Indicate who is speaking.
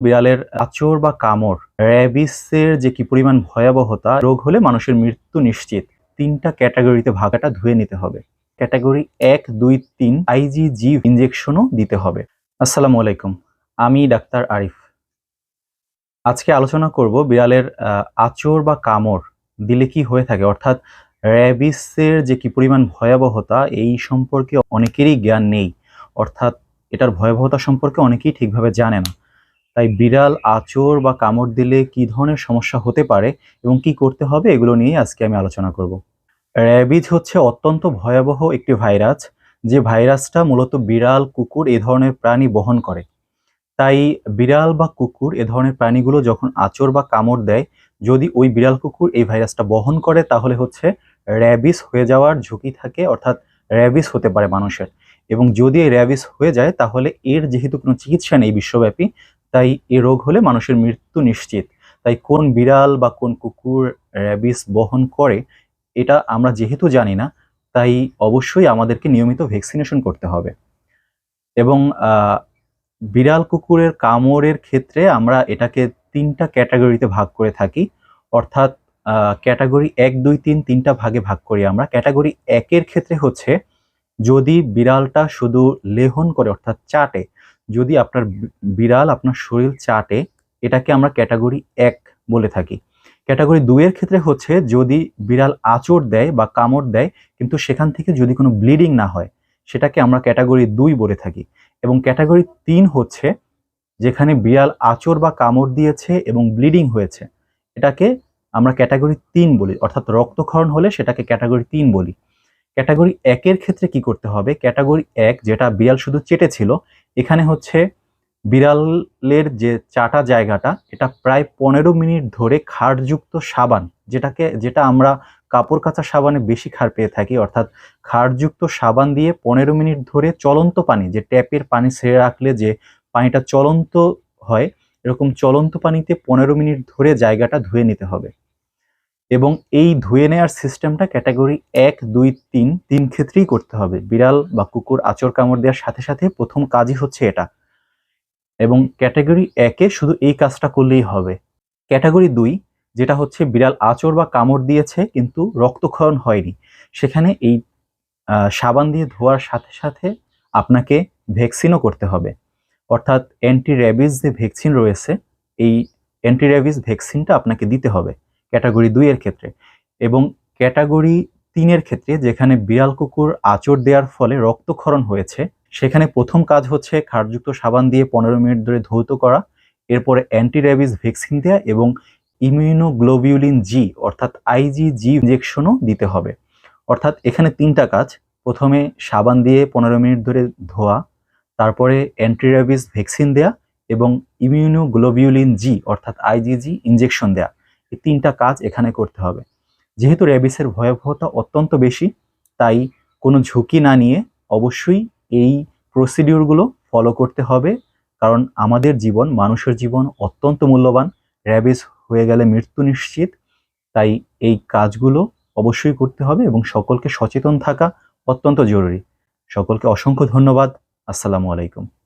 Speaker 1: বিড়ালের আচর বা কামড়, র্যাবিসের যে কি পরিমাণ ভয়াবহতা, রোগ হলে মানুষের মৃত্যু নিশ্চিত। তিনটা ক্যাটাগরিতে ভাগাটা ধুয়ে নিতে হবে। ক্যাটাগরি এক, দুই, তিন আইজিজি ইঞ্জেকশনও দিতে হবে। আসসালামু আলাইকুম, আমি ডাক্তার আরিফ। আজকে আলোচনা করব বিড়ালের আচর বা কামড় দিলে কি হয়ে থাকে, অর্থাৎ র্যাবিসের যে কি পরিমাণ ভয়াবহতা, এই সম্পর্কে অনেকেরই জ্ঞান নেই। অর্থাৎ এটার ভয়াবহতা সম্পর্কে অনেকেই ঠিকভাবে জানে না। তাই বিড়াল আচর বা কামড় দিলে কি ধরনের সমস্যা হতে পারে এবং কি করতে হবে এগুলো নিয়ে আজকে আমি আলোচনা করব। র্যাবিজ হচ্ছে অত্যন্ত ভয়াবহ একটি ভাইরাস, যে ভাইরাসটা মূলত বিড়াল, কুকুর এ ধরনের প্রাণী বহন করে। তাই বিড়াল বা কুকুর এ ধরনের প্রাণীগুলো যখন আচর বা কামড় দেয়, যদি ওই বিড়াল, কুকুর এই ভাইরাসটা বহন করে, তাহলে হচ্ছে র্যাবিস হয়ে যাওয়ার ঝুঁকি থাকে, অর্থাৎ র্যাবিস হতে পারে মানুষের। এবং যদি এই র্যাবিস হয়ে যায়, তাহলে এর যেহেতু কোনো চিকিৎসা নেই বিশ্বব্যাপী তাই এ রোগ হলে মানুষের মৃত্যু নিশ্চিত। তাই কোন বিড়াল বা কোন কুকুর, র্যাবিস বহন করে, এটা আমরা যেহেতু জানি না, তাই অবশ্যই আমাদেরকে নিয়মিত ভ্যাকসিনেশন করতে হবে। এবং বিড়াল কুকুরের কামড়ের ক্ষেত্রে আমরা এটাকে তিনটা ক্যাটাগরিতে ভাগ করে থাকি। অর্থাৎ ক্যাটাগরি এক, দুই, তিন, তিনটা ভাগে ভাগ করি আমরা। ক্যাটাগরি একের ক্ষেত্রে হচ্ছে, যদি বিড়ালটা শুধু লেহন করে, অর্থাৎ চাটে যদি আপনার বিড়াল আপনার শরীর চাটে, এটাকে আমরা ক্যাটাগরি এক বলে থাকি। ক্যাটাগরি দুইয়ের ক্ষেত্রে হচ্ছে যদি বিড়াল আঁচড় দেয় বা কামড় দেয়, কিন্তু সেখান থেকে যদি কোনো ব্লিডিং না হয়, সেটাকে আমরা ক্যাটাগরি দুই বলে থাকি। এবং ক্যাটাগরি তিন হচ্ছে যেখানে বিড়াল আঁচড় বা কামড় দিয়েছে এবং ব্লিডিং হয়েছে, এটাকে আমরা ক্যাটাগরি তিন বলি, অর্থাৎ রক্তক্ষরণ হলে সেটাকে ক্যাটাগরি তিন বলি। ক্যাটাগরি একের ক্ষেত্রে কি করতে হবে? ক্যাটাগরি এক যেটা বিড়াল শুধু চেটেছিল এখানে হচ্ছে বিড়ালের যে চাটা জায়গাটা, এটা প্রায় পনেরো মিনিট ধরে ক্ষারযুক্ত সাবান, যেটাকে, যেটা আমরা কাপড় কাচা সাবানে বেশি ক্ষার পেয়ে থাকি। অর্থাৎ ক্ষারযুক্ত সাবান দিয়ে পনেরো মিনিট ধরে চলন্ত পানি, যে ট্যাপের পানি ছেড়ে রাখলে যে পানিটা চলন্ত হয়, এরকম চলন্ত পানিতে পনেরো মিনিট ধরে জায়গাটা ধুয়ে নিতে হবে। এবং এই ধুয়ে নেওয়ার সিস্টেমটা ক্যাটাগরি এক, দুই, তিন তিন ক্ষেত্রেই করতে হবে। বিড়াল বা কুকুর আচর কামড় দেওয়ার সাথে সাথে প্রথম কাজই হচ্ছে এটা। এবং ক্যাটাগরি একে শুধু এই কাজটা করলেই হবে। ক্যাটাগরি দুই, যেটা হচ্ছে বিড়াল আচর বা কামড় দিয়েছে কিন্তু রক্তক্ষরণ হয়নি। সেখানে এই সাবান দিয়ে ধোয়ার সাথে সাথে আপনাকে ভ্যাকসিনও করতে হবে। অর্থাৎ অ্যান্টি র্যাবিস যে ভ্যাকসিন রয়েছে, এই অ্যান্টি র্যাবিস ভ্যাকসিনটা আপনাকে দিতে হবে। ক্যাটাগরি দুইয়ের ক্ষেত্রে এবং ক্যাটাগরি তিনের ক্ষেত্রে যেখানে বিড়াল কুকুর আঁচড় দেওয়ার ফলে রক্তক্ষরণ হয়েছে, সেখানে প্রথম কাজ হচ্ছে ক্ষারযুক্ত সাবান দিয়ে পনেরো মিনিট ধরে ধৌত করা, এরপরে অ্যান্টি র্যাবিস ভ্যাকসিন দেওয়া এবং ইমিউনোগ্লোবিউলিন জি অর্থাৎ আইজি জি ইঞ্জেকশনও দিতে হবে। অর্থাৎ এখানে তিনটা কাজ, প্রথমে সাবান দিয়ে পনেরো মিনিট ধরে ধোয়া, তারপরে অ্যান্টি র্যাবিস ভ্যাকসিন দেয়া এবং ইমিউনোগ্লোবিউলিন জি অর্থাৎ আইজিজি ইঞ্জেকশন দেয়া। এই তিনটা কাজ এখানে করতে হবে। যেহেতু র্যাবিসের ভয়াবহতা অত্যন্ত বেশি, তাই কোনো ঝুঁকি না নিয়ে অবশ্যই এই প্রসিডিউরগুলো ফলো করতে হবে। কারণ আমাদের জীবন, মানুষের জীবন অত্যন্ত মূল্যবান। র্যাবিস হয়ে গেলে মৃত্যু নিশ্চিত। তাই এই কাজগুলো অবশ্যই করতে হবে এবং সকলকে সচেতন থাকা অত্যন্ত জরুরি। সকলকে অসংখ্য ধন্যবাদ। আসসালামু আলাইকুম।